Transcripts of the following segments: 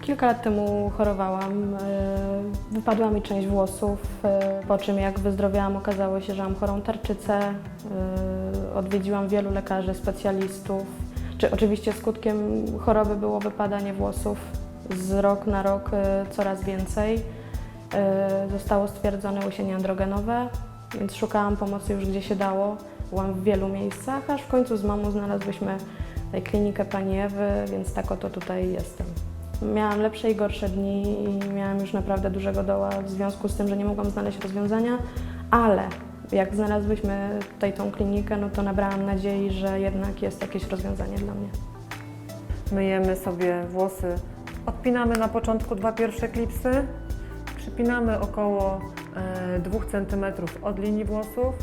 Kilka lat temu chorowałam, e, wypadła mi część włosów, e, po czym jak wyzdrowiałam okazało się, że mam chorą tarczycę. E, Odwiedziłam wielu lekarzy, specjalistów. Czy oczywiście skutkiem choroby było wypadanie włosów z rok na rok coraz więcej. Zostało stwierdzone łysienie androgenowe, więc szukałam pomocy już gdzie się dało. Byłam w wielu miejscach, aż w końcu z mamą znalazłyśmy klinikę pani Ewy, więc tak oto tutaj jestem. Miałam lepsze i gorsze dni i miałam już naprawdę dużego doła w związku z tym, że nie mogłam znaleźć rozwiązania, ale jak znalazłyśmy tutaj tą klinikę, no to nabrałam nadziei, że jednak jest jakieś rozwiązanie dla mnie. Myjemy sobie włosy. Odpinamy na początku dwa pierwsze klipsy. Przypinamy około e, 2 cm od linii włosów.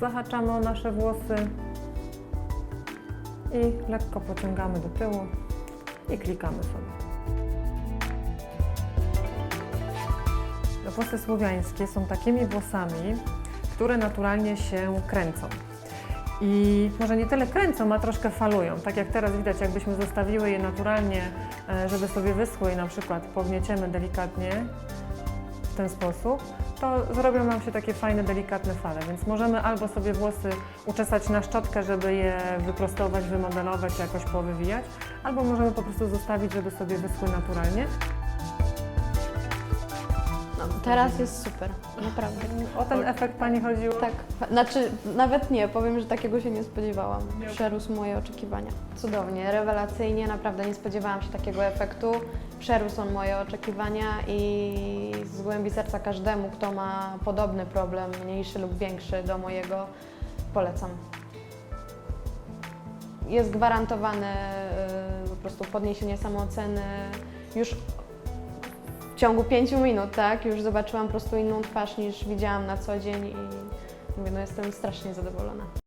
Zahaczamy o nasze włosy i lekko pociągamy do tyłu i klikamy sobie. Włosy słowiańskie są takimi włosami, które naturalnie się kręcą. I może nie tyle kręcą, a troszkę falują. Tak jak teraz widać, jakbyśmy zostawiły je naturalnie, e, żeby sobie wyschły i na przykład pognieciemy delikatnie w ten sposób, to zrobią nam się takie fajne, delikatne fale. Więc możemy albo sobie włosy uczesać na szczotkę, żeby je wyprostować, wymodelować, jakoś powywijać, albo możemy po prostu zostawić, żeby sobie wyschły naturalnie. Teraz jest super, naprawdę. O ten efekt Pani chodziło? Tak, znaczy nawet nie, powiem, że takiego się nie spodziewałam. Przerósł moje oczekiwania. Cudownie, rewelacyjnie, naprawdę nie spodziewałam się takiego efektu. Przerósł on moje oczekiwania i z głębi serca każdemu, kto ma podobny problem, mniejszy lub większy do mojego, polecam. Jest gwarantowane y, po prostu podniesienie samooceny już ciągu pięciu minut, tak? Już zobaczyłam po prostu inną twarz niż widziałam na co dzień i mówię, no jestem strasznie zadowolona.